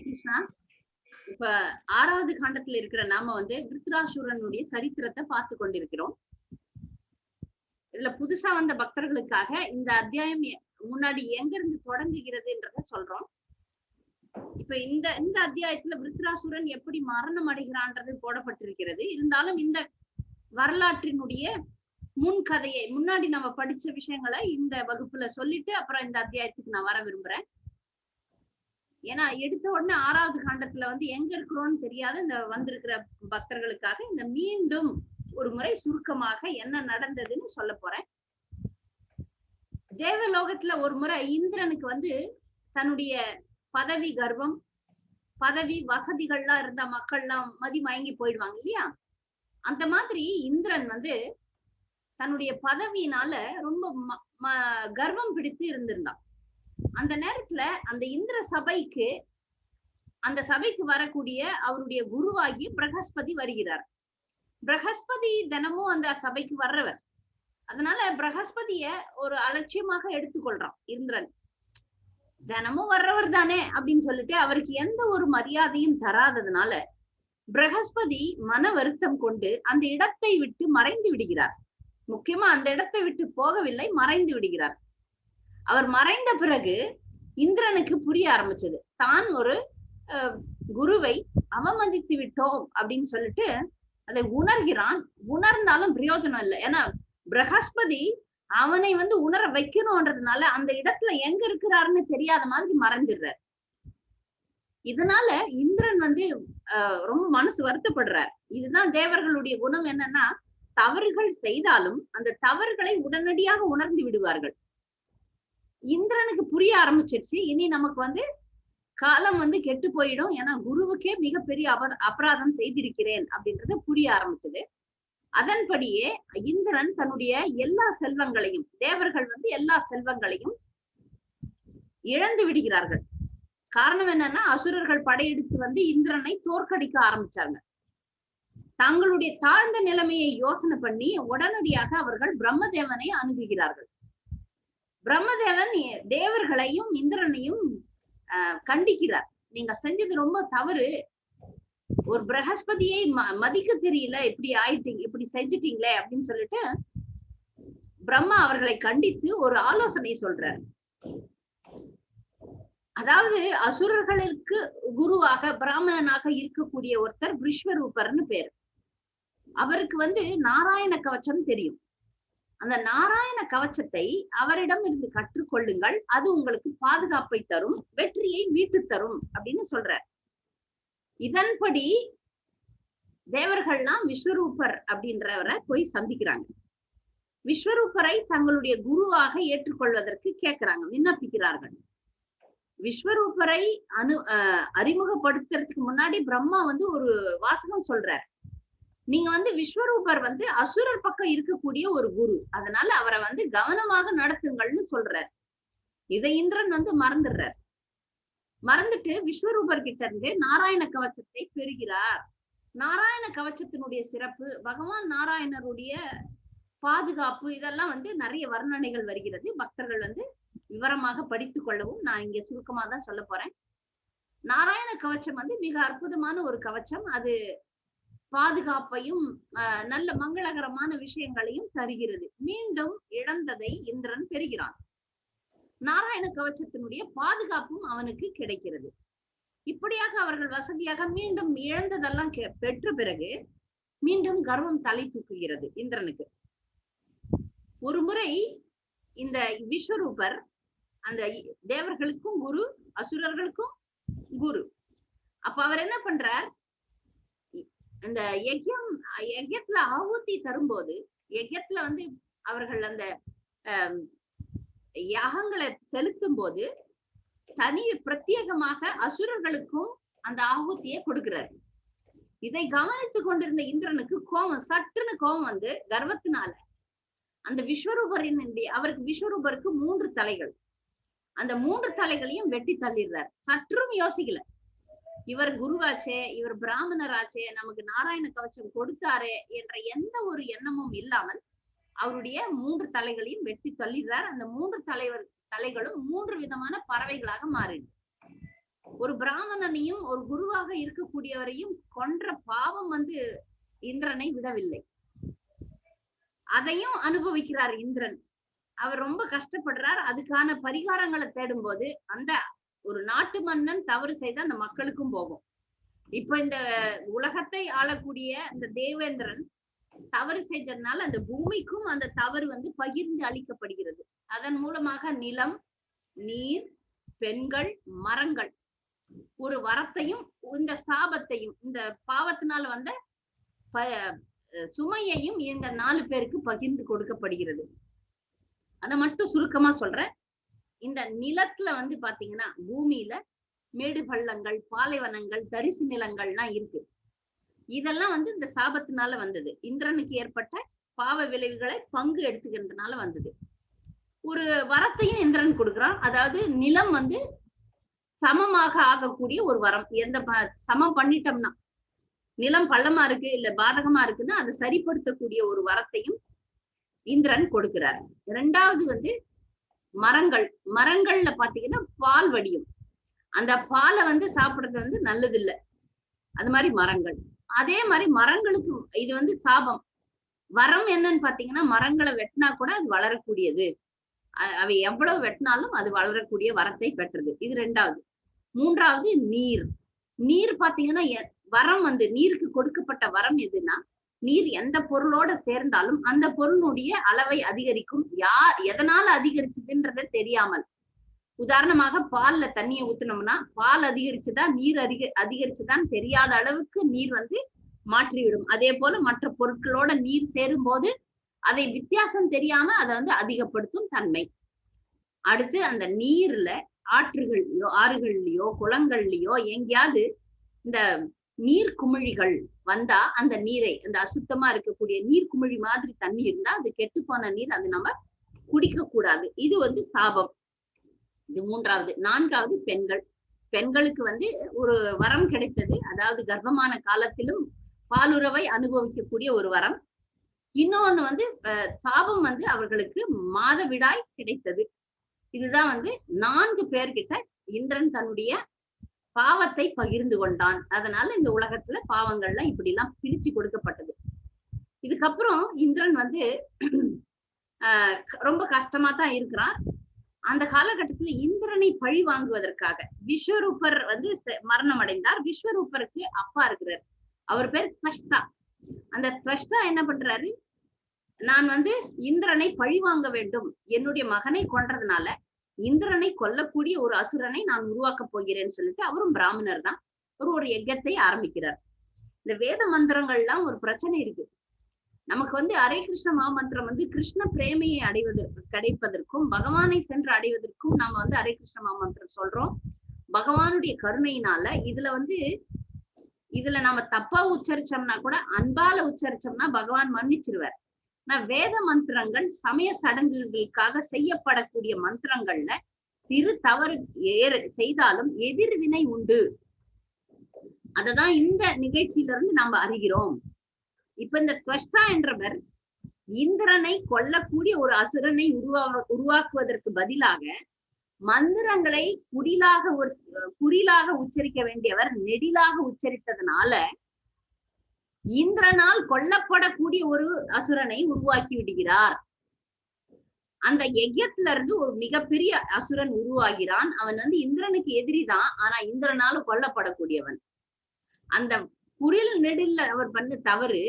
கிருஷ்ணா. இப்ப ஆறாவது காண்டத்துல இருக்கிற நாம வந்து விருத்ராசுரனுடைய சரித்திரத்தை பார்த்து கொண்டிருக்கிறோம். இதுல புதுசா வந்த பக்தர்களுக்காக இந்த அத்தியாயம் முன்னாடி எங்க இருந்து தொடங்குகிறதுன்றத சொல்றோம். இப்ப இந்த இந்த அத்தியாயத்துல விருத்ராசுரன் எப்படி மரணம் அடைகிறான்றது போடப்பட்டிருக்கிறது. இருந்தாலும் இந்த வரலாற்றினுடைய முன் கதையை முன்னாடி நம்ம படிச்ச விஷயங்களை இந்த வகுப்புல சொல்லிட்டு அப்புறம் இந்த அத்தியாயத்துக்கு நான் வர விரும்புறேன். ஏன்னா எடுத்த உடனே ஆறாவது காண்டத்துல வந்து எங்க இருக்கிறோம்னு தெரியாத இந்த வந்திருக்கிற பக்தர்களுக்காக இந்த மீண்டும் ஒரு முறை சுருக்கமாக என்ன நடந்ததுன்னு சொல்ல போறேன். தேவலோகத்துல ஒரு முறை இந்திரனுக்கு வந்து தன்னுடைய பதவி கர்வம் பதவி வசதிகள்லாம் இருந்த மக்கள்லாம் மதி மயங்கி போயிடுவாங்க இல்லையா? அந்த மாதிரி இந்திரன் வந்து தன்னுடைய பதவியினால ரொம்ப ம- ம- கர்வம் பிடித்து இருந்திருந்தான். அந்த நேரத்துல அந்த இந்திர சபைக்கு அந்த சபைக்கு வரக்கூடிய அவருடைய குருவாகி பிரகஸ்பதி வருகிறார். பிரகஸ்பதி தினமும் அந்த சபைக்கு வர்றவர். அதனால பிரகஸ்பதிய ஒரு அலட்சியமாக எடுத்துக்கொள்றான் இந்திரன். தினமும் வர்றவர் தானே அப்படின்னு சொல்லிட்டு அவருக்கு எந்த ஒரு மரியாதையும் தராததுனால பிரகஸ்பதி மன வருத்தம் கொண்டு அந்த இடத்தை விட்டு மறைந்து விடுகிறார். முக்கியமா அந்த இடத்தை விட்டு போகவில்லை மறைந்து விடுகிறார். அவர் மறைந்த பிறகு இந்திரனுக்கு புரிய ஆரம்பிச்சது. தான் ஒரு அஹ், குருவை அவமதித்து விட்டோம் அப்படின்னு சொல்லிட்டு அதை உணர்கிறான். உணர்ந்தாலும் பிரயோஜனம் இல்லை. ஏன்னா பிரகஸ்பதி அவனை வந்து உணர வைக்கணும்ன்றதுனால அந்த இடத்துல எங்க இருக்கிறாருன்னு தெரியாத மாதிரி மறைஞ்சிடுறார். இதனால இந்திரன் வந்து ரொம்ப மனசு வருத்தப்படுறார். இதுதான் தேவர்களுடைய குணம் என்னன்னா தவறுகள் செய்தாலும் அந்த தவறுகளை உடனடியாக உணர்ந்து விடுவார்கள். இந்திரனுக்கு புரிய ஆரம்பிச்சிருச்சு. இனி நமக்கு வந்து காலம் வந்து கெட்டு போயிடும். ஏன்னா குருவுக்கே மிகப்பெரிய அப அபராதம் செய்திருக்கிறேன் அப்படின்றது புரிய ஆரம்பிச்சது. அதன்படியே இந்திரன் தன்னுடைய எல்லா செல்வங்களையும் தேவர்கள் வந்து எல்லா செல்வங்களையும் இழந்து விடுகிறார்கள். காரணம் என்னன்னா அசுரர்கள் படையெடுத்து வந்து இந்திரனை தோற்கடிக்க ஆரம்பிச்சாங்க. தங்களுடைய தாழ்ந்த நிலைமையை யோசனை பண்ணி உடனடியாக அவர்கள் பிரம்மதேவனை அணுகுகிறார்கள். பிரம்மதேவன் தேவர்களையும் இந்திரனையும் கண்டிக்கிறார். நீங்க செஞ்சது ரொம்ப தவறு. ஒரு பிரகஸ்பதியை ம- மதிக்க தெரியல இப்படி ஆயிட்டீங்க இப்படி செஞ்சிட்டீங்களே அப்படின்னு சொல்லிட்டு பிரம்மா அவர்களை கண்டித்து ஒரு ஆலோசனை சொல்றார். அதாவது அசுரர்களுக்கு குருவாக பிராமணனாக இருக்கக்கூடிய ஒருத்தர் விஸ்வரூபர்னு பேர். அவருக்கு வந்து நாராயண கவச்சம் தெரியும். அந்த நாராயண கவச்சத்தை அவரிடம் இருந்து கற்றுக்கொள்ளுங்கள். அது உங்களுக்கு பாதுகாப்பை தரும் வெற்றியை மீட்டு தரும் அப்படின்னு சொல்றார். இதன்படி தேவர்கள்லாம் விஸ்வரூபர் அப்படின்றவரை போய் சந்திக்கிறாங்க. விஸ்வரூபரை தங்களுடைய குருவாக ஏற்றுக்கொள்வதற்கு கேட்கிறாங்க விண்ணப்பிக்கிறார்கள். விஸ்வரூபரை அனு அஹ் அறிமுகப்படுத்துறதுக்கு முன்னாடி பிரம்மா வந்து ஒரு வாசகம் சொல்றார். நீங்க வந்து விஸ்வரூபர் வந்து அசுரர் பக்கம் இருக்கக்கூடிய ஒரு குரு. அதனால அவரை வந்து கவனமாக நடத்துங்கள்னு சொல்றார். இதை இந்திரன் வந்து மறந்துடுறார். மறந்துட்டு விஸ்வரூபர் கிட்ட இருந்து நாராயண கவச்சத்தை பெறுகிறார். நாராயண கவச்சத்தினுடைய சிறப்பு பகவான் நாராயணருடைய பாதுகாப்பு இதெல்லாம் வந்து நிறைய வர்ணனைகள் வருகிறது. பக்தர்கள் வந்து விவரமாக படித்துக் கொள்ளவும் நான் இங்க சுருக்கமா தான் சொல்ல போறேன். நாராயண கவச்சம் வந்து மிக அற்புதமான ஒரு கவச்சம் அது பாதுகாப்பையும் நல்ல மங்களகரமான விஷயங்களையும் தருகிறது. மீண்டும் இழந்ததை இந்திரன் பெறுகிறான். நாராயண கவச்சத்தினுடைய பாதுகாப்பும் அவனுக்கு கிடைக்கிறது. இப்படியாக அவர்கள் வசதியாக மீண்டும் இழந்ததெல்லாம் கெ- பெற்ற பிறகு மீண்டும் கர்வம் தலை தூக்குகிறது இந்திரனுக்கு. ஒரு முறை இந்த விஸ்வரூபர் அந்த தேவர்களுக்கும் குரு அசுரர்களுக்கும் குரு. அப்ப அவர் என்ன பண்றார்? அந்த யஜ்யம் யஜ்யத்துல ஆவூத்தி தரும்போது யஜ்யத்துல வந்து அவர்கள் அந்த யாகங்களை செலுத்தும் போது தனி பிரத்யேகமாக அசுரர்களுக்கும் அந்த ஆகுத்தியை கொடுக்கிறார். இதை கவனித்து கொண்டிருந்த இந்திரனுக்கு கோபம் சற்றுன்னு கோபம் வந்து கர்வத்தினால. அந்த விஸ்வரூபரின் அவருக்கு விஸ்வரூபருக்கு மூன்று தலைகள். அந்த மூன்று தலைகளையும் வெட்டி தள்ளிடுறார். சற்றும் யோசிக்கல. இவர் குருவாச்சே இவர் பிராமணராச்சே நமக்கு நாராயண கவச்சம் கொடுத்தாரே என்ற எந்த ஒரு எண்ணமும் இல்லாமல் அவருடைய மூன்று தலைகளையும் வெட்டி தள்ளிடுறார். அந்த மூன்று தலைவர் தலைகளும் மூன்று விதமான பறவைகளாக மாறின. ஒரு பிராமணனையும் ஒரு குருவாக இருக்கக்கூடியவரையும் கொன்ற பாவம் வந்து இந்திரனை விடவில்லை. அதையும் அனுபவிக்கிறார் இந்திரன். அவர் ரொம்ப கஷ்டப்படுறார். அதுக்கான பரிகாரங்களை தேடும் போது அந்த ஒரு நாட்டு மன்னன் தவறு செய்த அந்த மக்களுக்கும் போகும். இப்ப இந்த உலகத்தை ஆளக்கூடிய இந்த தேவேந்திரன் தவறு செஞ்சதுனால அந்த பூமிக்கும் அந்த தவறு வந்து பகிர்ந்து அளிக்கப்படுகிறது. அதன் மூலமாக நிலம் நீர் பெண்கள் மரங்கள் ஒரு வரத்தையும் இந்த சாபத்தையும் இந்த பாவத்தினால வந்த ப- சுமையையும் இந்த நாலு பேருக்கு பகிர்ந்து கொடுக்கப்படுகிறது. அதை மட்டும் சுருக்கமா சொல்றேன். இந்த நிலத்துல வந்து பாத்தீங்கன்னா பூமியில மேடு பள்ளங்கள் பாலைவனங்கள் தரிசு நிலங்கள்லாம் இருக்கு. இதெல்லாம் வந்து இந்த சாபத்தினால வந்தது. இந்திரனுக்கு ஏற்பட்ட பாவ விளைவுகளை பங்கு எடுத்துக்கிறதுனால வந்தது. ஒரு வரத்தையும் இந்திரன் கொடுக்குறான். அதாவது நிலம் வந்து சமமாக ஆகக்கூடிய ஒரு வரம். எந்த ப- சமம் பண்ணிட்டோம்னா நிலம் பள்ளமா இருக்கு இல்ல பாதகமா இருக்குன்னா அதை சரிப்படுத்தக்கூடிய ஒரு வரத்தையும் இந்திரன் கொடுக்கிறார். இரண்டாவது வந்து மரங்கள் மரங்கள்ல பாத்தீங்கன்னா பால் வடியும். அந்த பாலை வந்து சாப்பிடுறது வந்து நல்லது இல்லை அது மாதிரி மரங்கள். அதே மாதிரி மரங்களுக்கு இது வந்து சாபம். வரம் என்னன்னு பாத்தீங்கன்னா மரங்களை வெட்டினா கூட அது வளரக்கூடியது. அவை எவ்வளவு வெட்டினாலும் அது வளரக்கூடிய வரத்தை பெற்றது. இது ரெண்டாவது. மூன்றாவது நீர். நீர் பாத்தீங்கன்னா எ- வரம் வந்து நீருக்கு கொடுக்கப்பட்ட வரம் எதுன்னா நீர் எந்த பொருளோட சேர்ந்தாலும் அந்த பொருளுடைய அளவை அதிகரிக்கும். யார் எதனால அதிகரிச்சதுன்றத தெரியாமல். உதாரணமாக பால்ல தண்ணியை ஊத்துனோம்னா பால் அதிகரிச்சுதா நீர் அதிக அதிகரிச்சுதான் தெரியாத அளவுக்கு நீர் வந்து மாற்றிவிடும். அதே போல மற்ற பொருட்களோட நீர் சேரும் போது அதை வித்தியாசம் தெரியாம அதை வந்து அதிகப்படுத்தும் தன்மை. அடுத்து அந்த நீர்ல ஆற்றுகள்லயோ ஆறுகள்லயோ குளங்கள்லயோ எங்கேயாவது இந்த நீர் குமிழிகள் வந்தா அந்த நீரை அந்த அசுத்தமா இருக்கக்கூடிய நீர் குமிழி மாதிரி தண்ணி இருந்தா அது கெட்டு போன நீர் அது நம்ம குடிக்க கூடாது இது வந்து சாபம். இது மூன்றாவது. நான்காவது பெண்கள். பெண்களுக்கு வந்து ஒரு வரம் கிடைத்தது. அதாவது கர்ப்பமான காலத்திலும் பாலுறவை அனுபவிக்கக்கூடிய ஒரு வரம். இன்னொன்னு வந்து அஹ், சாபம் வந்து அவர்களுக்கு மாதவிடாய் கிடைத்தது. இதுதான் வந்து நான்கு பேர்கிட்ட இந்திரன் தன்னுடைய பாவத்தை பகிர்ந்து கொண்டான். அதனால இந்த உலகத்துல பாவங்கள்லாம் இப்படி எல்லாம் பிரிச்சு கொடுக்கப்பட்டது. இதுக்கப்புறம் இந்திரன் வந்து ஆஹ் ரொம்ப கஷ்டமா தான் இருக்கிறான். அந்த காலகட்டத்துல இந்திரனை பழி வாங்குவதற்காக விஸ்வரூபர் வந்து மரணம் அடைந்தார் விஸ்வரூபருக்கு அப்பா இருக்கிறார். அவர் பேர் துவஷ்டா அந்த துவஷ்டா என்ன பண்றாரு? நான் வந்து இந்திரனை பழி வாங்க வேண்டும். என்னுடைய மகனை கொன்றதுனால இந்திரனை கொல்லக்கூடிய ஒரு அசுரனை நான் உருவாக்க போகிறேன்னு சொல்லிட்டு அவரும் பிராமணர் தான். ஒரு ஒரு யஜத்தை ஆரம்பிக்கிறார். இந்த வேத மந்திரங்கள்லாம் ஒரு பிரச்சனை இருக்கு. நமக்கு வந்து ஹரே கிருஷ்ண மாமந்திரம் வந்து கிருஷ்ண பிரேமையை அடைவதற்கு கிடைப்பதற்கும் பகவானை சென்று அடைவதற்கும் நாம வந்து ஹரே கிருஷ்ண மகாமந்திரம் சொல்றோம். பகவானுடைய கருணையினால இதுல வந்து இதுல நாம தப்பா உச்சரிச்சோம்னா கூட அன்பால உச்சரிச்சோம்னா பகவான் மன்னிச்சிருவார். வேத மந்திரங்கள் சமய சடங்குகளுக்காக செய்யப்படக்கூடிய மந்திரங்கள்ல சிறு தவறு ஏற செய்தாலும் எதிர்வினை உண்டு. அததான் இந்த நிகழ்ச்சியிலிருந்து நாம் அறிகிறோம். இப்ப இந்த துவஷ்டா என்றவர் இந்திரனை கொல்லக்கூடிய ஒரு அசுரனை உருவா உருவாக்குவதற்கு பதிலாக மந்திரங்களை குடிலாக ஒரு குறிலாக உச்சரிக்க வேண்டியவர் நெடிலாக உச்சரித்ததுனால இந்திரனால் கொல்லப்படக்கூடிய ஒரு அசுரனை உருவாக்கி விடுகிறார். அந்த யஜ்யத்துல இருந்து ஒரு மிகப்பெரிய அசுரன் உருவாகிறான். அவன் வந்து இந்திரனுக்கு எதிரிதான். ஆனா இந்திரனால கொல்லப்படக்கூடியவன். அந்த குரில் நெடில்ல அவர் பண்ண தவறு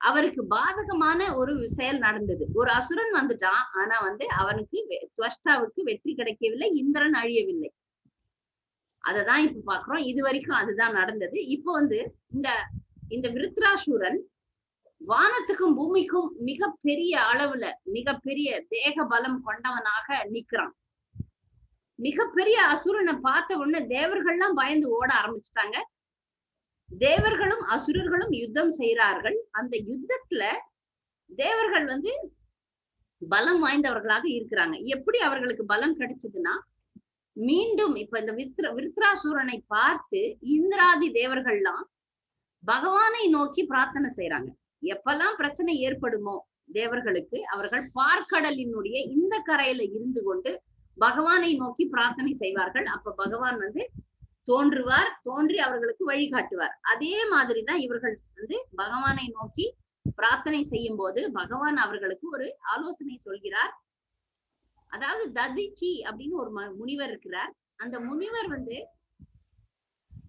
அவருக்கு பாதகமான ஒரு செயல் நடந்தது. ஒரு அசுரன் வந்துட்டான். ஆனா வந்து அவனுக்கு துவஷ்டாவுக்கு வெற்றி கிடைக்கவில்லை. இந்திரன் அழியவில்லை. அததான் இப்ப பாக்குறோம். இது வரைக்கும் அதுதான் நடந்தது. இப்போ வந்து இந்த இந்த விருத்ராசூரன் வானத்துக்கும் பூமிக்கும் மிக பெரிய அளவுல மிகப்பெரிய தேக பலம் கொண்டவனாக நிக்கிறான். மிகப்பெரிய அசுரனை பார்த்த உடனே தேவர்கள்லாம் பயந்து ஓட ஆரம்பிச்சிட்டாங்க. தேவர்களும் அசுரர்களும் யுத்தம் செய்கிறார்கள். அந்த யுத்தத்துல தேவர்கள் வந்து பலம் வாய்ந்தவர்களாக இருக்கிறாங்க. எப்படி அவர்களுக்கு பலம் கிடைச்சதுன்னா மீண்டும் இப்ப இந்த வித்ர விருத்ராசூரனை பார்த்து இந்திராதி தேவர்கள்லாம் பகவானை நோக்கி பிரார்த்தனை செய்யறாங்க எப்பெல்லாம் பிரச்சனை ஏற்படுமோ தேவர்களுக்கு அவர்கள் பார்க்கடலினுடைய இந்த கரையில இருந்து கொண்டு பகவானை நோக்கி பிரார்த்தனை செய்வார்கள். அப்ப பகவான் வந்து தோன்றுவார் தோன்றி அவர்களுக்கு வழிகாட்டுவார் அதே மாதிரிதான் இவர்கள் வந்து பகவானை நோக்கி பிரார்த்தனை செய்யும் போது பகவான் அவர்களுக்கு ஒரு ஆலோசனை சொல்கிறார். அதாவது ததிச்சி அப்படின்னு ஒரு முனிவர் இருக்கிறார். அந்த முனிவர் வந்து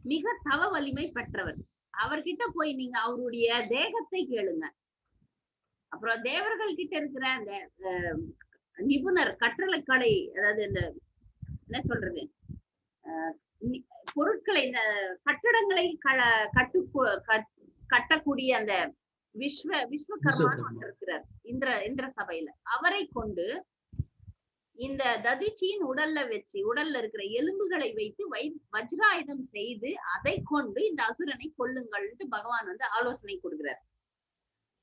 மிக தவ வலிமை பெற்றவர். அவர்கிட்ட போய் நீங்க அவருடைய தேகத்தை கேளுங்க. அப்புறம் தேவர்கள் கிட்ட இருக்கிற அந்த நிபுணர் கற்றலைக்கலை அதாவது இந்த என்ன சொல்றது? பொருட்களை இந்த கட்டடங்களை க- கட்டு கட்- கட்டக்கூடிய அந்த விஸ்வ விஸ்வகர்மான்னு இருக்கிறார் இந்திர இந்திர சபையில. அவரை கொண்டு இந்த ததிச்சியின் உடல்ல வச்சு உடல்ல இருக்கிற எலும்புகளை வைத்து வை வஜ்ராயுதம் செய்து அதை கொண்டு இந்த அசுரனை கொல்லுங்கள்ட்டு பகவான் வந்து ஆலோசனை கொடுக்கிறார்.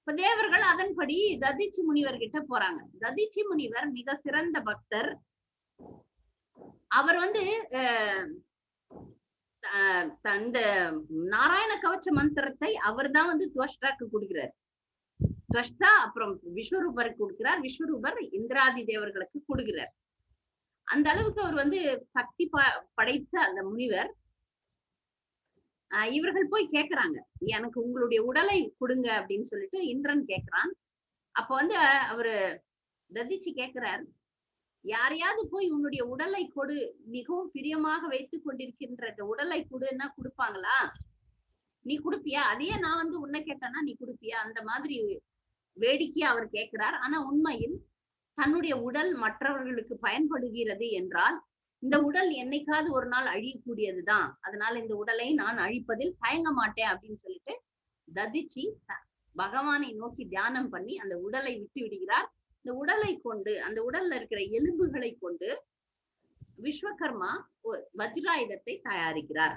இப்ப தேவர்கள் அதன்படி ததிச்சி முனிவர் கிட்ட போறாங்க. ததிச்சி முனிவர் மிக சிறந்த பக்தர். அவர் வந்து அஹ், அஹ், அந்த நாராயண கவச்ச மந்திரத்தை அவர்தான் வந்து துவஷ்டாக்கு கொடுக்கிறார். துவஷ்டா அப்புறம் விஸ்வரூபருக்கு கொடுக்கிறார். விஸ்வரூபர் இந்திராதி தேவர்களுக்கு கொடுக்கிறார். அந்த அளவுக்கு அவர் வந்து சக்தி ப- படைத்த அந்த முனிவர். ஆஹ் இவர்கள் போய் கேக்குறாங்க. எனக்கு உங்களுடைய உடலை கொடுங்க அப்படின்னு சொல்லிட்டு இந்திரன் கேக்குறான். அப்ப வந்து அவரு ததிச்சு கேக்குறார். யாரையாவது போய் உன்னுடைய உடலை கொடு. மிகவும் பிரியமாக வைத்துக் கொண்டிருக்கின்ற இந்த உடலை கொடுன்னா கொடுப்பாங்களா? நீ கொடுப்பியா? அதையே நான் வந்து உன்னை கேட்டேன்னா நீ கொடுப்பியா? அந்த மாதிரி வேடிக்கையா அவர் கேட்கிறார். ஆனா உண்மையில் தன்னுடைய உடல் மற்றவர்களுக்கு பயன்படுகிறது என்றால் இந்த உடல் என்னைக்காவது ஒரு நாள் அழியக்கூடியதுதான். அதனால இந்த உடலை நான் அழிப்பதில் தயங்க மாட்டேன் அப்படின்னு சொல்லிட்டு ததிச்சு பகவானை நோக்கி தியானம் பண்ணி அந்த உடலை விட்டு விடுகிறார். இந்த உடலை கொண்டு அந்த உடல்ல இருக்கிற எலும்புகளை கொண்டு விஸ்வகர்மா வஜ்ராயுதத்தை தயாரிக்கிறார்.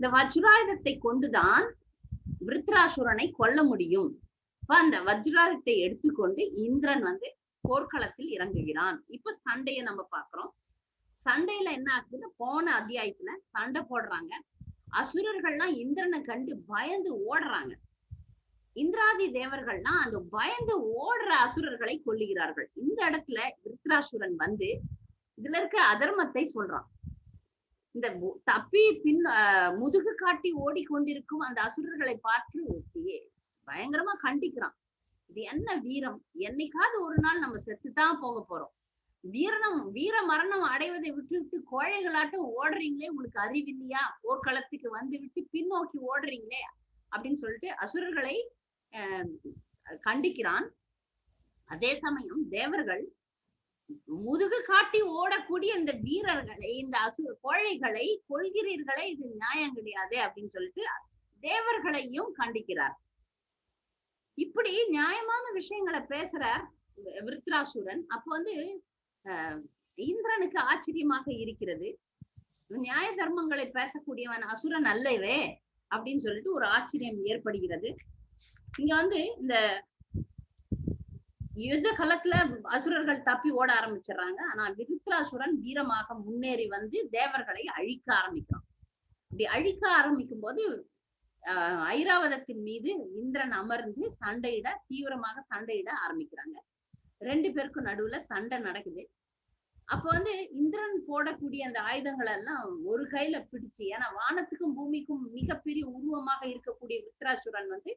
இந்த வஜ்ராயுதத்தை கொண்டுதான் விருத்ராசுரனை கொல்ல முடியும். அப்ப அந்த வஜ்ராயுதத்தை எடுத்துக்கொண்டு இந்திரன் வந்து போர்க்களத்தில் இறங்குகிறான். இப்ப சண்டையை நம்ம பாக்குறோம் சண்டையில என்ன ஆகுதுன்னா போன அத்தியாயத்துல சண்டை போடுறாங்க. அசுரர்கள்லாம் இந்திரனை கண்டு பயந்து ஓடுறாங்க. இந்திராதி தேவர்கள்லாம் அந்த பயந்து ஓடுற அசுரர்களை கொல்லுகிறார்கள். இந்த இடத்துல விருத்ராசுரன் வந்து இதுல இருக்க அதர்மத்தை சொல்றான். இந்த மு- தப்பி பின் முதுகு காட்டி ஓடிக்கொண்டிருக்கும் அந்த அசுரர்களை பார்த்து பயங்கரமா கண்டிக்கிறான். இது என்ன வீரம்? என்னைக்காவது ஒரு நாள் நம்ம செத்துதான் போக போறோம். வீரணம் வீர மரணம் அடைவதை விட்டுவிட்டு கோழைகளாட்டம் ஓடுறீங்களே உங்களுக்கு அறிவில்லையா போர்க்களத்துக்கு வந்து விட்டு பின்னோக்கி ஓடுறீங்களே? அப்படின்னு சொல்லிட்டு அசுரர்களை கண்டிக்கிறான். அதே சமயம் தேவர்கள் முதுகு காட்டி ஓடக்கூடிய இந்த வீரர்களை இந்த அசு கோழைகளை கொள்கிறீர்களே இது நியாயம் கிடையாது அப்படின்னு சொல்லிட்டு தேவர்களையும் கண்டிக்கிறார். இப்படி நியாயமான விஷயங்களை பேசுறார் விருத்ராசுரன் அப்போ வந்து இந்திரனுக்கு ஆச்சரியமாக இருக்கிறது. நியாய தர்மங்களை பேசக்கூடியவன் அசுரன் அல்லவே அப்படின்னு சொல்லிட்டு ஒரு ஆச்சரியம் ஏற்படுகிறது. இங்க வந்து இந்த யுத்த காலத்துல அசுரர்கள் தப்பி ஓட ஆரம்பிச்சிடுறாங்க. ஆனா விருத்ராசுரன் வீரமாக முன்னேறி வந்து தேவர்களை அழிக்க ஆரம்பிக்கிறான். இப்படி அழிக்க ஆரம்பிக்கும் போது ஆஹ் ஐராவதத்தின் மீது இந்திரன் அமர்ந்து சண்டையிட தீவிரமாக சண்டையிட ஆரம்பிக்கிறாங்க. ரெண்டு பேருக்கும் நடுவுல சண்டை நடக்குது. அப்ப வந்து இந்திரன் போடக்கூடிய அந்த ஆயுதங்கள் எல்லாம் ஒரு கையில பிடிச்சு ஏன்னா வானத்துக்கும் பூமிக்கும் மிகப்பெரிய உருவமாக இருக்கக்கூடிய வித்ராசுரன் வந்து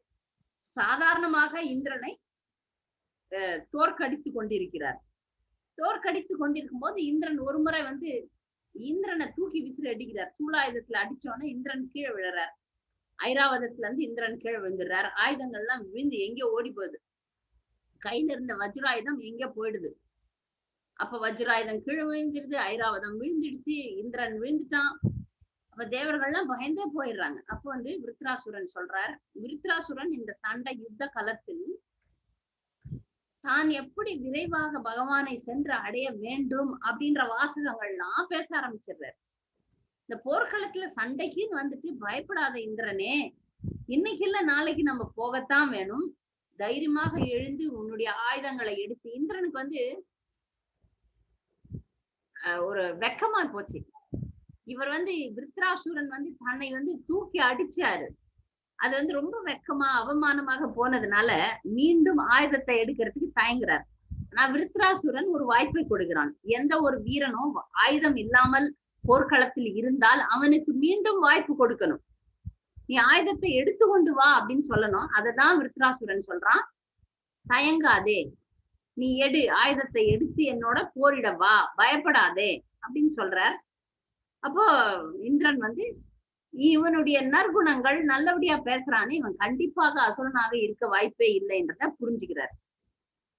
சாதாரணமாக இந்திரனை தோற்கடித்து கொண்டிருக்கிறார். தோற்கடித்து கொண்டிருக்கும் போது இந்திரன் ஒரு முறை வந்து இந்திரனை தூக்கி விசிறு அடிக்கிறார் சூலாயுதத்துல அடிச்சோன்னே இந்திரன் கீழே விழுறார். ஐராவதத்துல இருந்து இந்திரன் கீழே விழுந்துடுறாரு. ஆயுதங்கள் எல்லாம் விழுந்து எங்கே ஓடி போகுது கையில இருந்த வஜ்ராயுதம் எங்க போயிடுது. அப்ப வஜ்ராயுதம் கீழே விழுந்துருது ஐராவதம் விழுந்துடுச்சு இந்திரன் விழுந்துட்டான். அப்ப தேவர்கள்லாம் பயந்தே போயிடுறாங்க. அப்ப வந்து விருத்ராசுரன் சொல்றார் விருத்ராசுரன் இந்த சண்டை யுத்த களத்தில் தான் எப்படி விரைவாக பகவானை சென்று அடைய வேண்டும்? அப்படின்ற வாசகங்கள்லாம் பேச ஆரம்பிச்சிடுறாரு. இந்த போர்க்களத்துல சண்டைக்குன்னு வந்துட்டு பயப்படாத இந்திரனே இன்னைக்கு இல்ல நாளைக்கு நம்ம போகத்தான் வேணும். தைரியமாக எழுந்து உன்னுடைய ஆயுதங்களை எடுத்து இந்திரனுக்கு வந்து ஒரு வெக்கமா போச்சு. இவர் வந்து விருத்ராசுரன் வந்து தன்னை வந்து தூக்கி அடிச்சாரு. அது வந்து ரொம்ப வெக்கமா அவமானமாக போனதுனால மீண்டும் ஆயுதத்தை எடுக்கிறதுக்கு தயங்குறார். ஆனா விருத்ராசுரன் ஒரு வாய்ப்பை கொடுக்கிறான். எந்த ஒரு வீரனும் ஆயுதம் இல்லாமல் போர்க்களத்தில் இருந்தால் அவனுக்கு மீண்டும் வாய்ப்பு கொடுக்கணும். நீ ஆயுதத்தை எடுத்து கொண்டு வா அப்படின்னு சொல்லணும். அததான் விருத்ராசுரன் சொல்றான். தயங்காதே. நீ எடு. ஆயுதத்தை எடுத்து என்னோட போரிட வா. பயப்படாதே அப்படின்னு சொல்றார். அப்போ இந்திரன் வந்து இவனுடைய நற்குணங்கள் நல்லபடியா பேசுறான்னு இவன் கண்டிப்பாக அசுரனாக இருக்க வாய்ப்பே இல்லைன்றத புரிஞ்சுக்கிறார்.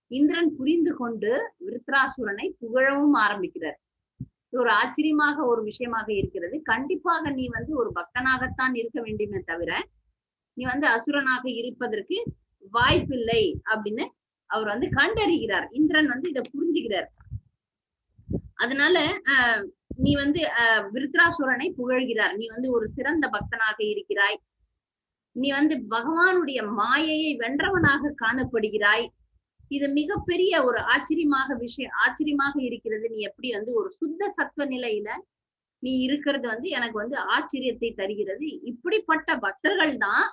இந்திரன் புரிந்து கொண்டு விருத்ராசுரனை புகழவும் ஆரம்பிக்கிறார். இது ஒரு ஆச்சரியமாக ஒரு விஷயமாக இருக்கிறது. கண்டிப்பாக நீ வந்து ஒரு பக்தனாகத்தான் இருக்க வேண்டுமே தவிர நீ வந்து அசுரனாக இருப்பதற்கு வாய்ப்பில்லை அப்படின்னு அவர் வந்து கண்டறிகிறார். இந்திரன் வந்து இதை புரிஞ்சுகிறார் அதனால ஆஹ் நீ வந்து ஆஹ் விருத்ராசுரனை புகழ்கிறார். நீ வந்து ஒரு சிறந்த பக்தனாக இருக்கிறாய். நீ வந்து பகவானுடைய மாயையை வென்றவனாக காணப்படுகிறாய். இது மிகப்பெரிய ஒரு ஆச்சரியமாக விஷயம் ஆச்சரியமாக இருக்கிறது. நீ எப்படி வந்து ஒரு சுத்த சத்துவ நிலையில நீ இருக்கிறது வந்து எனக்கு வந்து ஆச்சரியத்தை தருகிறது. இப்படிப்பட்ட பக்தர்கள் தான்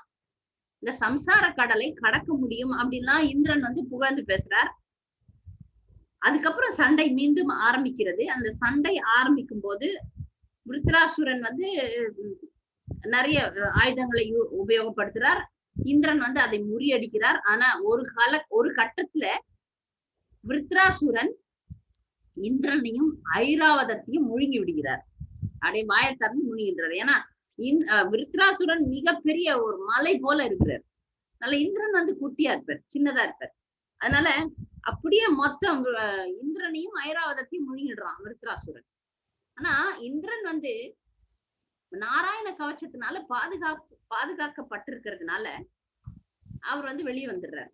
இந்த சம்சார கடலை கடக்க முடியும் அப்படின்லாம் இந்திரன் வந்து புகழ்ந்து பேசுறார். அதுக்கப்புறம் சண்டை மீண்டும் ஆரம்பிக்கிறது. அந்த சண்டை ஆரம்பிக்கும் போது விருத்ராசுரன் வந்து நிறைய ஆயுதங்களை உபயோகப்படுத்துறார். இந்திரன் வந்து அதை முறியடிக்கிறார். ஆனா ஒரு கால ஒரு கட்டத்துல விருத்ராசுரன் இந்திரனையும் ஐராவதத்தையும் முழுங்கி விடுகிறார். அப்படியே வாயை திறந்து முழுகின்றார். ஏன்னா இந்- விருத்ராசுரன் மிகப்பெரிய ஒரு மலை போல இருக்கிறார். அதனால இந்திரன் வந்து குட்டியா இருப்பார் சின்னதா இருப்பார். அதனால அப்படியே மொத்தம் இந்திரனையும் ஐராவதத்தையும் முழுங்கிடுறான் விருத்ராசுரன். ஆனா இந்திரன் வந்து நாராயண கவச்சத்தினால பாதுகாப்பு பாதுகாக்கப்பட்டிருக்கிறதுனால அவர் வந்து வெளியே வந்துடுறார்.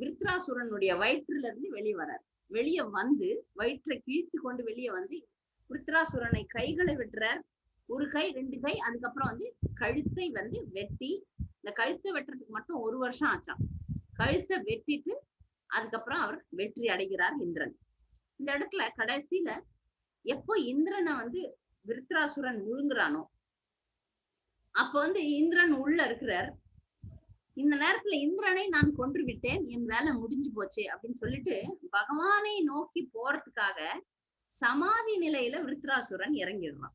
விருத்ராசுரனுடைய வயிற்றுல இருந்து வெளியே வர்றார். வெளியே வந்து வயிற்றை கிழித்து கொண்டு வெளியே வந்து விருத்ராசுரனை கைகளை விட்டுறார். ஒரு கை ரெண்டு கை அதுக்கப்புறம் வந்து கழுத்தை வந்து வெட்டி இந்த கழுத்தை வெட்டுறதுக்கு மட்டும் ஒரு வருஷம் ஆச்சான் கழுத்தை வெட்டிட்டு அதுக்கப்புறம் அவர் வெற்றி அடைகிறார் இந்திரன். இந்த இடத்துல கடைசியில எப்போ இந்திரனை வந்து விருத்ராசுரன் விழுங்குறானோ அப்ப வந்து இந்திரன் உள்ள இருக்கிறார். இந்த நேரத்துல இந்திரனை நான் கொன்று விட்டேன் என் வேலை முடிஞ்சு போச்சு அப்படின்னு சொல்லிட்டு பகவானை நோக்கி போறதுக்காக சமாதி நிலையில விருத்ராசுரன் இறங்கிடுறான்.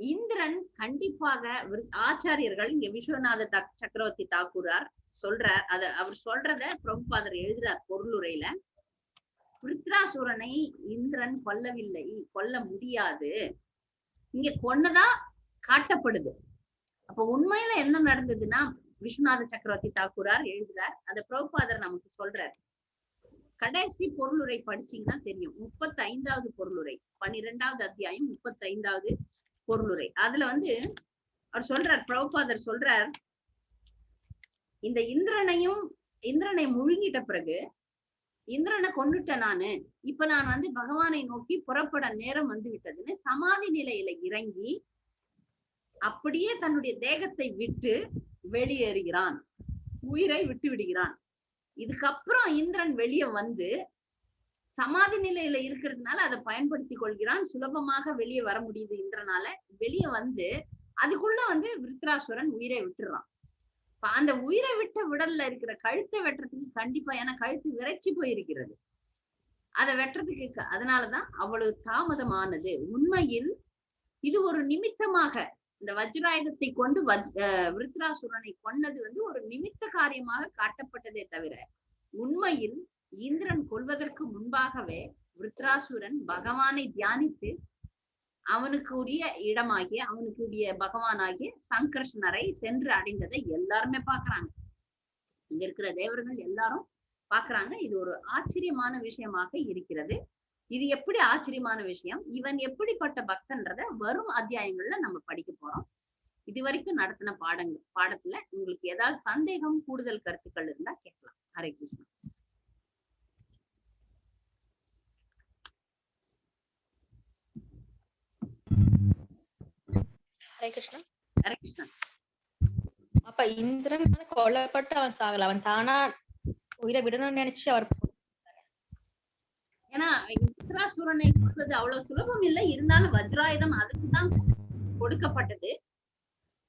இந்திரன் கண்டிப்பாக ஆச்சாரியர்கள் இங்க விஸ்வநாத சக்கரவர்த்தி தாக்கூரார் சொல்றார். அத அவர் சொல்றத பிரபுபாதர் எழுதுறார் பொருளுரையில. விருத்ராசுரனை இந்திரன் கொல்லவில்லை கொல்ல முடியாது. இங்க கொன்னதா காட்டப்படுது. அப்ப உண்மையில என்ன நடந்ததுன்னா விஸ்வநாத சக்கரவர்த்தி தாக்கூரார் எழுதுறார் அத பிரபுபாதர் நமக்கு சொல்றார். கடைசி பொருளுரை படிச்சீங்கன்னா தெரியும். முப்பத்தி ஐந்தாவது பொருளுரை பன்னிரெண்டாவது அத்தியாயம் முப்பத்தி ஐந்தாவது பொருளுரை. அதுல வந்து அவர் சொல்றார் பிரபுபாதர் சொல்றார் இந்த இந்திரனையும் இந்திரனை முழுங்கிட்ட பிறகு இந்திரனை கொண்டுட்டேன் நானு. இப்ப நான் வந்து பகவானை நோக்கி புறப்பட நேரம் வந்து விட்டதுன்னு சமாதி நிலையில இறங்கி அப்படியே தன்னுடைய தேகத்தை விட்டு வெளியேறுகிறான். உயிரை விட்டு விடுகிறான். இதுக்கப்புறம் இந்திரன் வெளியே வந்து சமாதி நிலையில இருக்கிறதுனால அதை பயன்படுத்தி கொள்கிறான். சுலபமாக வெளியே வர முடியுது இந்திரனால. வெளியே வந்து அதுக்குள்ள வந்து விருத்ராசுரன் உயிரை விட்டுறான். அந்த உயிரை விட்ட விடல்ல இருக்கிற கழுத்தை வெட்டுறதுக்கு கண்டிப்பா ஏன்னா கழுத்து விரைச்சி போயிருக்கிறது. அதை வெட்டுறதுக்கு அதனாலதான் அவ்வளவு தாமதமானது. உண்மையில் இது ஒரு நிமித்தமாக இந்த வஜ்ராயுதத்தை கொண்டு வஜ் அஹ் விருத்ராசுரனை கொன்னது வந்து ஒரு நிமித்த காரியமாக காட்டப்பட்டதே தவிர உண்மையில் இந்திரன் கொள்வதற்கு முன்பாகவே விருத்ராசுரன் பகவானை தியானித்து அவனுக்கு உரிய இடமாகிய அவனுக்கு உரிய பகவானாகிய சங்கர்ஷ்ணரை சென்று அடைந்ததை எல்லாருமே பாக்குறாங்க இங்க இருக்கிற தேவர்கள் எல்லாரும் பாக்குறாங்க இது ஒரு ஆச்சரியமான விஷயமாக இருக்கிறது. இது எப்படி ஆச்சரியமான விஷயம்? இவன் எப்படிப்பட்ட பக்தன்றத வரும் அத்தியாயங்கள்ல நம்ம படிக்க போறோம். இது வரைக்கும் நடத்தின பாடங்கள் பாடத்துல உங்களுக்கு ஏதாவது சந்தேகம் கூடுதல் கருத்துக்கள் இருந்தா கேட்கலாம். ஹரே கிருஷ்ணா. ஹரே கிருஷ்ணா. ஹரே கிருஷ்ணா. அப்ப இந்திரன் கொல்லப்பட்டு அவன் சாகல. அவன் தானா உயிரை விடணும்னு நினைச்சு அவர் ஏன்னா விருத்ராசுரனை கொல்வது அவ்வளவு சுலபம் இல்லை. இருந்தாலும் வஜ்ராயுதம் அதுக்குதான் கொடுக்கப்பட்டது.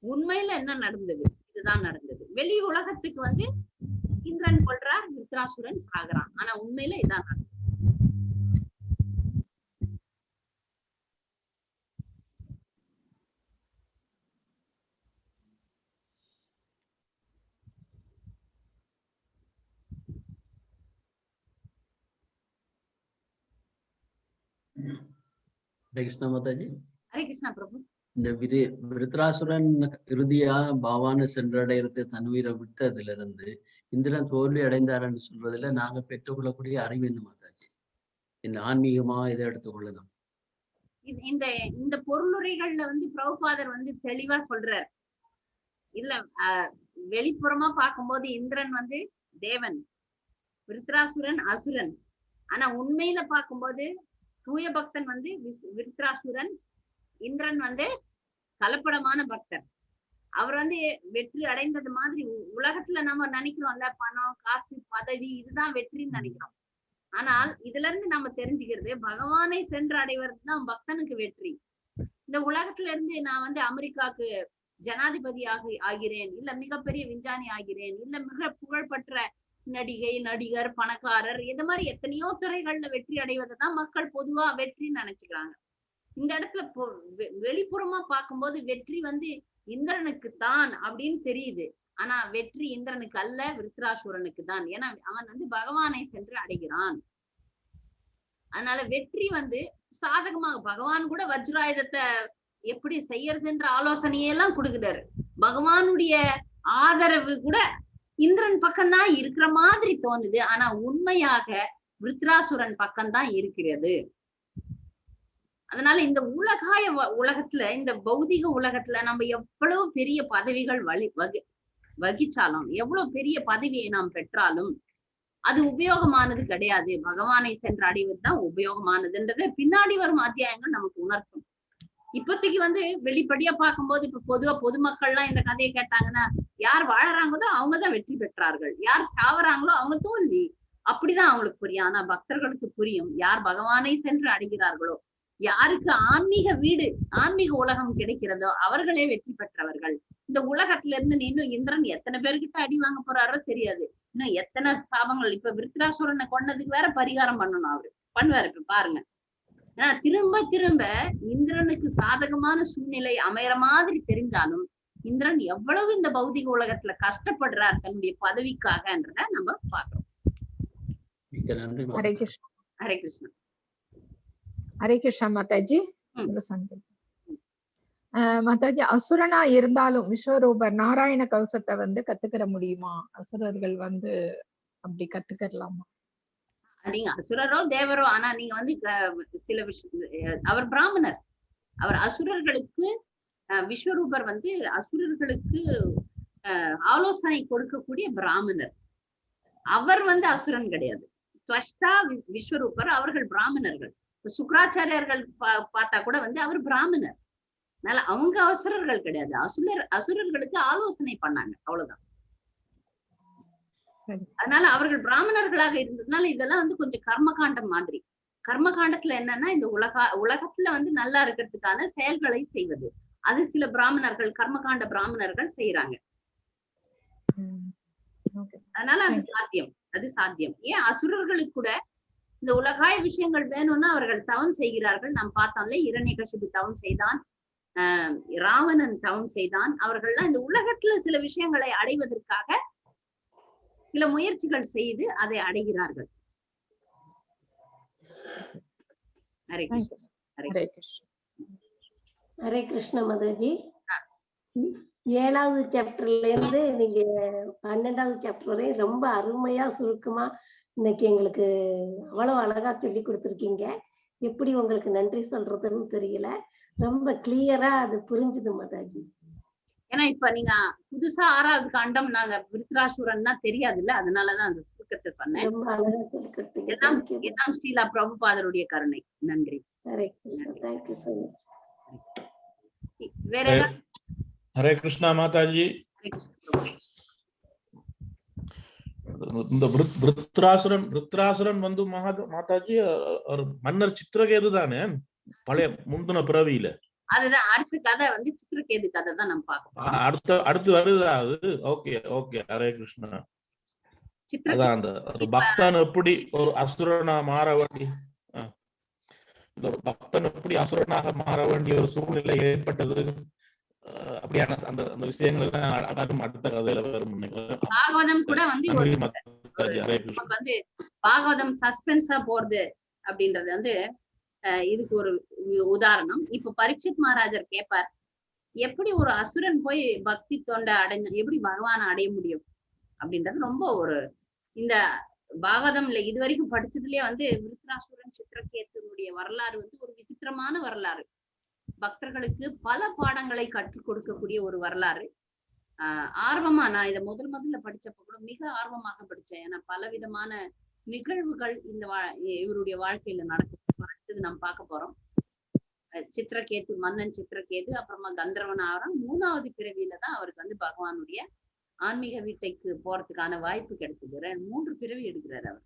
உண்மையில என்ன நடந்தது? இதுதான் நடந்தது. வெளி உலகத்துக்கு வந்து இந்திரன் கொல்றார் விருத்ராசுரன் சாகுறான். ஆனா உண்மையில இதான் நடந்தது. ஹரே கிருஷ்ணா மாதாஜி ஹரே கிருஷ்ணா பிரபு இந்த விரு விருத்ராசுரன் இறுதியா பவானை சென்றடைகிறது தன்வீரை விட்டதுல இருந்து இந்திரன் தோல்வி அடைந்தாருன்னு சொல்றதுல நாங்க பெற்றுக்கொள்ளக்கூடிய அறிவு என்ன மாதாஜி? இந்த ஆன்மீகமா இதை எடுத்துக்கொள்ளலாம் இந்த இந்த பொருளுரைகள்ல வந்து பிரபுபாதர் வந்து தெளிவா சொல்றார். இல்ல வெளிப்புறமா பார்க்கும்போது இந்திரன் வந்து தேவன் விருத்ராசுரன் அசுரன். ஆனா உண்மையில பார்க்கும்போது தூய பக்தன் வந்து விஸ்- விருத்ராசுரன் இந்திரன் வந்து கலப்படமான பக்தர். அவர் வந்து வெற்றி அடைந்தது மாதிரி உ- உலகத்துல நம்ம நினைக்கிறோம்ல பணம் காசு பதவி இதுதான் வெற்றின்னு நினைக்கிறோம். ஆனால் இதுல இருந்து நம்ம தெரிஞ்சுக்கிறது பகவானை சென்று அடைவது தான் பக்தனுக்கு வெற்றி. இந்த உலகத்துல இருந்து நான் வந்து அமெரிக்காக்கு ஜனாதிபதி ஆகி ஆகிறேன் இல்ல மிகப்பெரிய விஞ்ஞானி ஆகிறேன் இல்ல மிக புகழ்பெற்ற நடிகை நடிகர் பணக்காரர் இது மாதிரி எத்தனையோ துறைகள்ல வெற்றி அடைவதை தான் மக்கள் பொதுவா வெற்றின்னு நினைச்சுக்கிறாங்க. இந்த இடத்துல பொ- வெ- வெளிப்புறமா பார்க்கும்போது வெற்றி வந்து இந்திரனுக்கு தான் அப்படின்னு தெரியுது. ஆனா வெற்றி இந்திரனுக்கு அல்ல விருத்ராசுரனுக்கு தான். ஏன்னா அவன் வந்து பகவானை சென்று அடைகிறான். அதனால வெற்றி வந்து சாதகமாக பகவான் கூட வஜ்ராயுதத்தை எப்படி செய்யறதுன்ற ஆலோசனையெல்லாம் கொடுக்குறாரு. பகவானுடைய ஆதரவு கூட இந்திரன் பக்கம்தான் இருக்கிற மாதிரி தோணுது. ஆனா உண்மையாக விருத்ராசுரன் பக்கம்தான் இருக்கிறது. அதனால இந்த உலகாய வ- உலகத்துல இந்த பௌதிக உலகத்துல நம்ம எவ்வளவு பெரிய பதவிகள் வலி வகி வகிச்சாலும் எவ்வளவு பெரிய பதவியை நாம் பெற்றாலும் அது உபயோகமானது கிடையாது. பகவானை சென்று அடைவது தான் உபயோகமானதுன்றதை பின்னாடி வரும் அத்தியாயங்கள் நமக்கு உணர்த்தும். இப்போதைக்கு வந்து வெளிப்படையா பார்க்கும்போது இப்ப பொதுவா பொதுமக்கள்லாம் இந்த கதையை கேட்டாங்கன்னா யார் வாழறாங்களோ அவங்கதான் வெற்றி பெற்றார்கள். யார் சாவறாங்களோ அவங்க தோல்வி. அப்படிதான் அவங்களுக்கு புரியும். ஆனா பக்தர்களுக்கு புரியும். யார் பகவானை சென்று அடைகிறார்களோ யாருக்கு ஆன்மீக வீடு ஆன்மீக உலகம் கிடைக்கிறதோ அவர்களே வெற்றி பெற்றவர்கள். இந்த உலகத்துல இருந்து இன்னும் இந்திரன் எத்தனை பேர்கிட்ட அடி வாங்க போறாரோ தெரியாது. இன்னும் எத்தனை சாபங்கள். இப்ப விருத்ராசுரனை கொன்னதுக்கு வேற பரிகாரம் பண்ணணும் அவரு. பண்ணுவாரு. இப்ப பாருங்க. திரும்ப திரும்ப இந்திரனுக்கு சாதகமான சூழ்நிலை அமையற மாதிரி தெரிஞ்சாலும் இந்திரன் எவ்வளவு இந்த பௌதிக உலகத்துல கஷ்டப்படுறார் தன்னுடைய பதவிக்காகன்றத நம்ம பாக்குறோம். ஹரே கிருஷ்ணா. ஹரே கிருஷ்ணா. ஹரே கிருஷ்ணா மாதாஜி. மாதாஜி அசுரனா இருந்தாலும் விஸ்வரூபர் நாராயண கவசத்தை வந்து கத்துக்கிற முடியுமா? அசுரர்கள் வந்து அப்படி கத்துக்கலாமா நீங்க அசுரரோ தேவரோ ஆனா நீங்க வந்து சில விஷயம் அவர் பிராமணர். அவர் அசுரர்களுக்கு விஸ்வரூபர் வந்து அசுரர்களுக்கு ஆலோசனை கொடுக்கக்கூடிய பிராமணர். அவர் வந்து அசுரன் கிடையாது. துவஷ்டா விஸ்வரூபர் அவர்கள் பிராமணர்கள். பா- பார்த்தா கூட வந்து அவர் பிராமணர். அதனால அவங்க அசுரர்கள் கிடையாது. அசுரர் அசுரர்களுக்கு ஆலோசனை பண்ணாங்க. அவ்வளவுதான். அதனால அவர்கள் பிராமணர்களாக இருந்ததுனால இதெல்லாம் வந்து கொஞ்சம் கர்மகாண்டம் மாதிரி. கர்மகாண்டத்துல என்னன்னா இந்த உலக உலகத்துல வந்து நல்லா இருக்கிறதுக்கான செயல்களை செய்வது. அது சில பிராமணர்கள் கர்மகாண்ட பிராமணர்கள் செய்யறாங்க. அதனால அது சாத்தியம். அது சாத்தியம். ஏன் அசுரர்களுக்கு கூட இந்த உலகாய விஷயங்கள் வேணும்னா அவர்கள் தவம் செய்கிறார்கள். நாம் பார்த்தோம்ல இரண்யகசிபு தவம் செய்தான் ஆஹ் ராவணன் தவம் செய்தான். அவர்கள்லாம் இந்த உலகத்துல சில விஷயங்களை அடைவதற்காக சில முயற்சிகள் செய்து அதை அடைகிறார்கள். ஹரே கிருஷ்ணா. ஹரே கிருஷ்ணா. ஹரே கிருஷ்ண மதர்ஜி ஆ. ஏழாவது சாப்டர்ல இருந்து நீங்க பன்னெண்டாவது சாப்டர் வரை ரொம்ப அருமையா சுருக்கமா இன்னைக்கு எங்களுக்கு அவ்வளவு அழகா சொல்லி கொடுத்துருக்கீங்க. எப்படி உங்களுக்கு நன்றி சொல்றதுன்னு தெரியல. ரொம்ப கிளியரா அது புரிஞ்சுது மாதாஜி. ஏன்னா இப்ப நீங்க புதுசா ஆறாவது காண்டம் நாங்க விருத்ராசுரன்னா தெரியாதுல்ல? அதனாலதான் அந்த சுருக்கத்தை சொன்னேன். எல்லாம் ஸ்ரீலா பிரபுபாதருடைய கருணை. நன்றி. வேற ஹரே ஏதாவது ஹரே கிருஷ்ணா. மாதாஜி. இந்த விருத்- விருத்ராசுரன் விருத்ராசுரன் வந்து மகா மாதாஜி மன்னர் சித்திரகேது தானே? பழைய முந்தின பிறவியில. அதுதான் அடுத்த கதை வந்து சித்திரகேது கதை தான் நம்ம பார்க்க அடுத்த அடுத்து வருதா அது ஓகே ஓகே. ஹரே கிருஷ்ணா. அதான் அந்த பக்தன் எப்படி ஒரு அசுரனா மாற வேண்டி பக்தன் எப்படி அசுரனாக மாற வேண்டிய ஒரு சூழ்நிலை ஏற்பட்டது? அப்படியான அந்த அந்த விஷயங்கள் எல்லாம் அடுத்த கதையில வரும். பாகவதம் கூட வந்து பாகவதம் சஸ்பென்ஸா போறது அப்படின்றது வந்து இதுக்கு ஒரு உ- உதாரணம். இப்ப பரீட்சித் மகாராஜர் கேட்பார் எப்படி ஒரு அசுரன் போய் பக்தி தொண்டை அடைஞ்ச எப்படி பகவானை அடைய முடியும்? அப்படின்றது ரொம்ப ஒரு இந்த பாகவதம்ல இது வரைக்கும் படிச்சதுலயே வந்து விருத்ராசுரன் சித்திரகேத்துனுடைய வரலாறு வந்து ஒரு விசித்திரமான வரலாறு. பக்தர்களுக்கு பல பாடங்களை கற்றுக் கொடுக்கக்கூடிய ஒரு வரலாறு. ஆஹ் ஆர்வமா நான் இதை முதல் முதல்ல படிச்சப்ப கூட மிக ஆர்வமாக படிச்சேன். ஏன்னா பல விதமான நிகழ்வுகள் இந்த வா- இவருடைய வாழ்க்கையில நடக்கும் அடுத்தது நம்ம பார்க்க போறோம். சித்திரகேது மன்னன் சித்திரகேது அப்புறமா கந்தரவன் ஆகிறான் மூணாவது பிறவியில தான் அவருக்கு வந்து பகவானுடைய ஆன்மீக வீட்டைக்கு போறதுக்கான வாய்ப்பு கிடைச்சது. மூன்று பிறவி எடுக்கிறார் அவர்.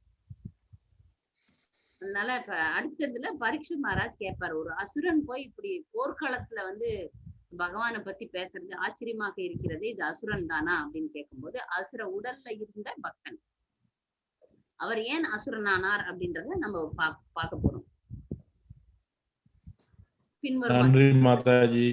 அதனால இப்ப அடுத்ததுல பரீட்சை மகாராஜ் கேட்பார் ஒரு அசுரன் போய் இப்படி போர்க்களத்துல வந்து பகவானை பத்தி பேசுறது ஆச்சரியமாக இருக்கிறது இது அசுரன் தானா அப்படின்னு கேட்கும்போது அசுர உடல்ல இருந்த பக்தன். அவர் ஏன் அசுரனானார் அப்படின்றத நம்ம பா- பார்க்க போறோம். பின்வரும் நன்றி மாதாஜி.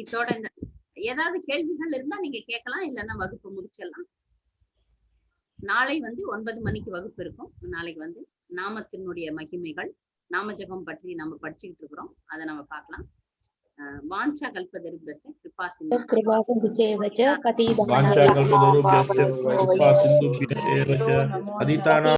இதோட இந்த ஏதாவது கேள்விகள் இருந்தா நீங்க கேட்கலாம் இல்லைன்னா வகுப்பு முடிச்சிடலாம். நாளை வந்து ஒன்பது மணிக்கு வகுப்பு இருக்கும். நாளைக்கு வந்து நாமத்தினுடைய மகிமைகள் நாம ஜெபம் பற்றி நம்ம படிச்சுக்கிட்டு இருக்கிறோம். அதை நம்ம பார்க்கலாம். वाञ्छा कल्पदरुभ्यस्य कृपासिन्धु कृपासिन्धुभ्येव च पतितानां वाञ्छा कल्पदरुभ्यश्च कृपासिन्धुभ्य एव च पतितानां